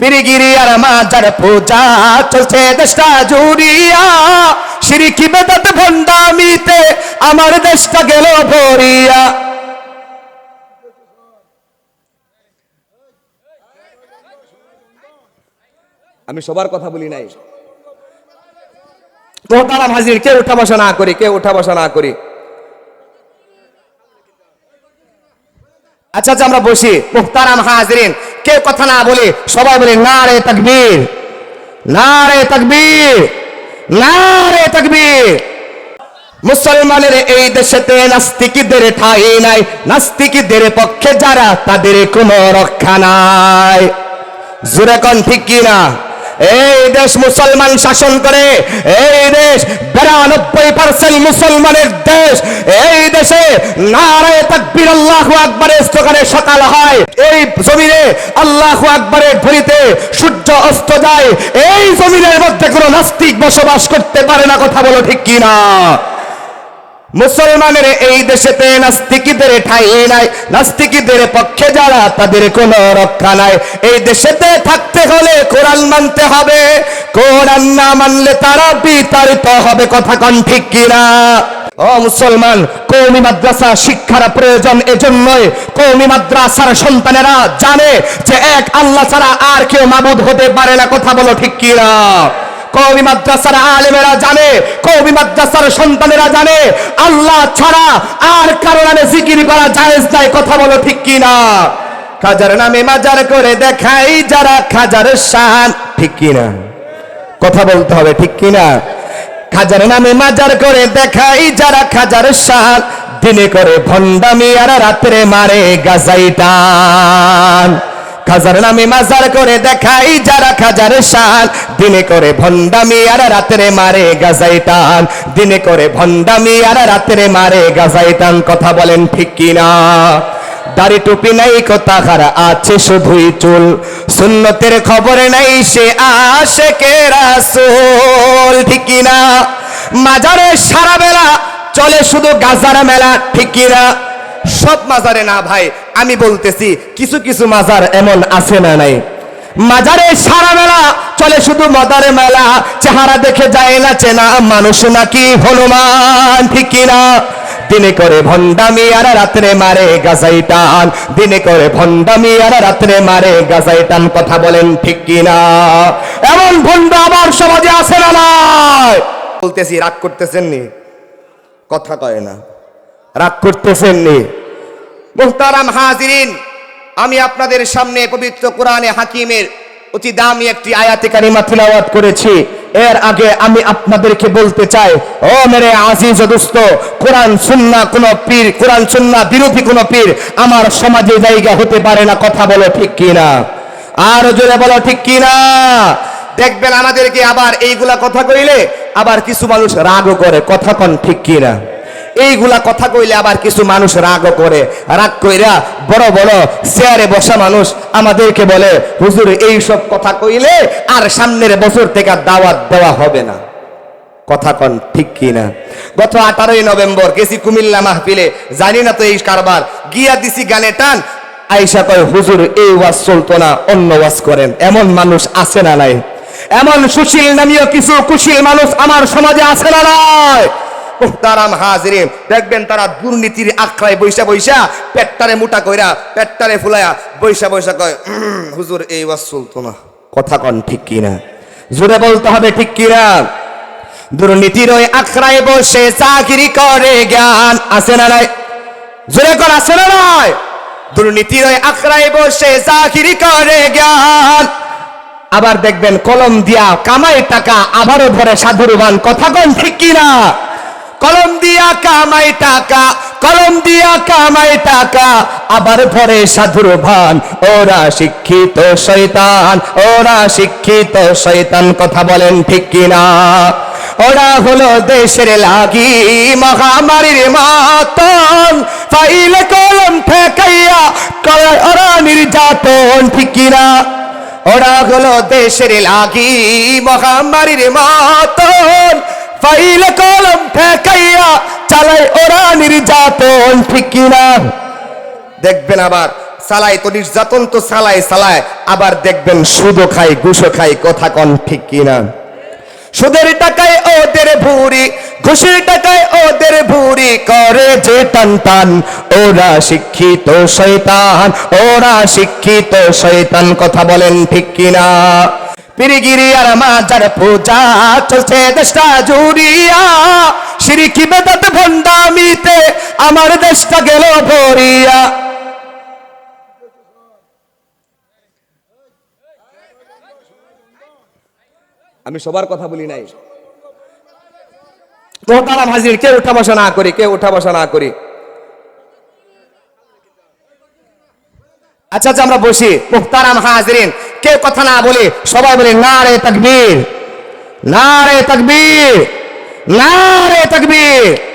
পিরিগিরি আর মাজার পূজা চলছে দেশটা জুড়িয়া। সিরিকি বেদাত ভণ্ডামিতে আমার দেশটা গেল ভরিয়া। আমি সবার কথা বলি নাই। মোহতারাম হাজির, কেউ উঠা বসা না করি, কেউ উঠা বসা না করি। আচ্ছা আচ্ছা আমরা বসি। মুখতারাম হাজরিন, কেউ কথা না বলি সবাই বলি না রে তকবীর না রে তকবীর না রে তকবীর। মুসলমানের এই দেশেতে নাস্তিকদের ঠাই নাই, নাস্তিকদের পক্ষে যারা তাদের কোনো রক্ষা নাই। জোরে কন, ঠিক কিনা? এই দেশ মুসলমান শাসন করে, এই দেশ বিরানব্বই পার্সেন্ট মুসলমানের দেশ, এই দেশে নারায় তাকবির আল্লাহু আকবরের স্লোগানে সকাল হয়। এই জমিনে আল্লাহ আকবরের ধরিতে সূর্য অস্ত যায়, এই জমিনের মধ্যে কোনো নাস্তিক বসবাস করতে পারে না, কথা বলো ঠিক কিনা? মুসলমানের এই দেশেতে নাস্তিকদের ঠাই নাই। নাস্তিকদের পক্ষে যারা, তাদের কোনো রক্ষা নাই। এই দেশেতে থাকতে হলে কোরআন মানতে হবে। কোরআন না মানলে তারা বিতাড়িত হবে, কথা কন ঠিক কিনা? ও মুসলমান কৌমি মাদ্রাসা শিক্ষার প্রয়োজন এজন্যই কৌমি মাদ্রাসার সন্তানেরা জানে যে এক আল্লাহ ছাড়া আর কেউ মাবুদ হতে পারে না, কথা বলো ঠিক কিনা? কৌমি মাদ্রাসার আলেমেরা জানে কৌমি মাদ্রাসার সন্তানেরা জানে, আল্লাহ ছাড়া আর কারও নামে জিকির করা জায়েজ নাই, কথা বলো ঠিক কি না খাজার নামে মাজার করে দেখাই যারা খাজার শান, ঠিক কি না কথা বলতে হবে ঠিক কি না খাজার নামে মাজার করে দেখাই যারা খাজার শান, দিনে করে ভণ্ডামি আর রাত্রে মারে গাজাইটান। খাজার নামে মাজার করে দেখাই, যারা খাজার শান দিনে করে ভণ্ডামি আর রাত্রে মারে গাজাইটান। দিনে করে ভণ্ডামি আর রাত্রে মারে গাজাইটান, কথা বলেন ঠিক কিনা? দাড়ি টুপি নাই, কোথাকার আছে শুধুই চুল। সুন্নতের খবর নাই, সে আসে কে রাসূল, ঠিক কিনা? মাজারে সারা বেলা চলে শুধু গাজার মেলা, ঠিক কিনা? সব মাজারে না ভাই আমি বলতেছি, কিছু কিছু মাজার এমন আছে না নাই। মাজারে সারা মেলা চলে শুধু মদারে মেলা, চেহারা দেখে যায় না চেনা মানুষ নাকি হনুমান, ঠিক কিনা? দিনে করে ভণ্ডামি আর রাত্রে মারে গাজাই টান দিনে করে ভণ্ডামি আর রাত্রে মারে গাজাই টান কথা বলেন ঠিক কিনা? এমন ভণ্ড আবার সমাজে আছে না নাই। বলতেছি, রাগ করতেছেন নি? কথা কয় না। রাগ করতেছেন নি? মুহতারাম হাজিরিন, আমি আপনাদের সামনে পবিত্র কোরআনে হাকিমের অতি দামি একটি আয়াতে কারিমা তিলাওয়াত করেছি। এর আগে আমি আপনাদেরকে বলতে চাই, ও মেরে আজিজ দোস্ত, কোরআন সুন্না কোন পীর, কোরআন সুন্না বিরোধী কোন পীর আমার সমাজে জায়গা হতে পারে না, কথা বলো ঠিক কিনা? আর জোরে বলো ঠিক কিনা? দেখবেন আমাদেরকে আবার এইগুলা কথা কইলে আবার কিছু মানুষ রাগও করে, কথা কন ঠিক কিনা? এইগুলা কথা কইলে আবার কিছু মানুষ রাগও করে। রাগ কইরা বড় বড় চেয়ারে বসা মানুষ আমাদেরকে বলে, হুজুর এই সব কথা কইলে আর সামনের বছর থেকে দাওয়াত দেওয়া হবে না। কথা কন, ঠিক কি না গত আঠারোই নভেম্বর গেছি কুমিল্লা মাহফিলে। জানি না তো এই কারবার। গিয়া দিছি গানে টান। আইসা কয়, হুজুর, এই ওয়াজ চলতো না, অন্য ওয়াজ করেন। এমন মানুষ আছে না নাই? এমন সুশীল নামীয় কিছু কুশীল মানুষ আমার সমাজে আছে না নাই? মুহতারাম হাজিরিন। দেখবেন তারা দুর্নীতির আখড়ায় বৈশা বৈশা পেটটারে মোটা কইরা পেটটারে ফুলায়া বৈশা বৈশা কয় "উম, হুজুর এই ওয়াজ চলতো না। কথা কন ঠিক কিনা? জোরে বলতে হবে ঠিক কিনা? দুর্নীতির ওই আখড়ায় বসে চাকরি করে জ্ঞান আছে না নাই? জোরে কর আছে না নাই? দুর্নীতির ওই আখড়ায় বসে চাকরি করে জ্ঞান। আবার দেখবেন কলম দিয়া কামাই টাকা আবারও ধরে সাধুর বান। কথা কন ঠিক কিনা? কলম দিয়া কামাই টাকা, কলম দিয়া কামাই টাকা। আবার ধরে সাধুর ভান, ওরা শিক্ষিত শয়তান, ওরা শিক্ষিত শয়তান, কথা বলেন ঠিক কিনা? ওরা হলো দেশের লাগি মহামারীর মাতন, ফাইলে কলম ঠেকাইয়া ওরা নির্যাতন, ঠিক কিনা? ওরা হলো দেশের লাগি মহামারীর মাতন ফাইলে কলম ঠেকাইয়া চালাই ওরা নির্যাতন, ঠিক কিনা? দেখবেন আবার সালায় তো নির্যাতন তো সালায় সালায়, আবার দেখবেন সুদও খায়, ঘুষও খায়, কথা কন ঠিক কিনা? সুদের টাকায় ওদের ভুরি ঘুষের টাকায় ওদের ভুরি করে যে টান টান, ওরা শিক্ষিত শয়তান, ওরা শিক্ষিত শয়তান, কথা বলেন ঠিক কিনা? পিরিগিরি আর মাজার পূজা চলছে দেশটা জুড়িয়া। সিরিকি বেদাত ভণ্ডামিতে আমার দেশটা গেল ভরিয়া। আমি সবার কথা বলি নাই। মোহতারাম হাজির কেউ উঠা বসা না করি কেউ উঠা বসা না করি। আচ্ছা আচ্ছা আমরা বসি। মুখতারাম হাজরিন কেউ কথা না বলে সবাই বলে না রে তকবীর না রে তকবীর না রে তকবীর।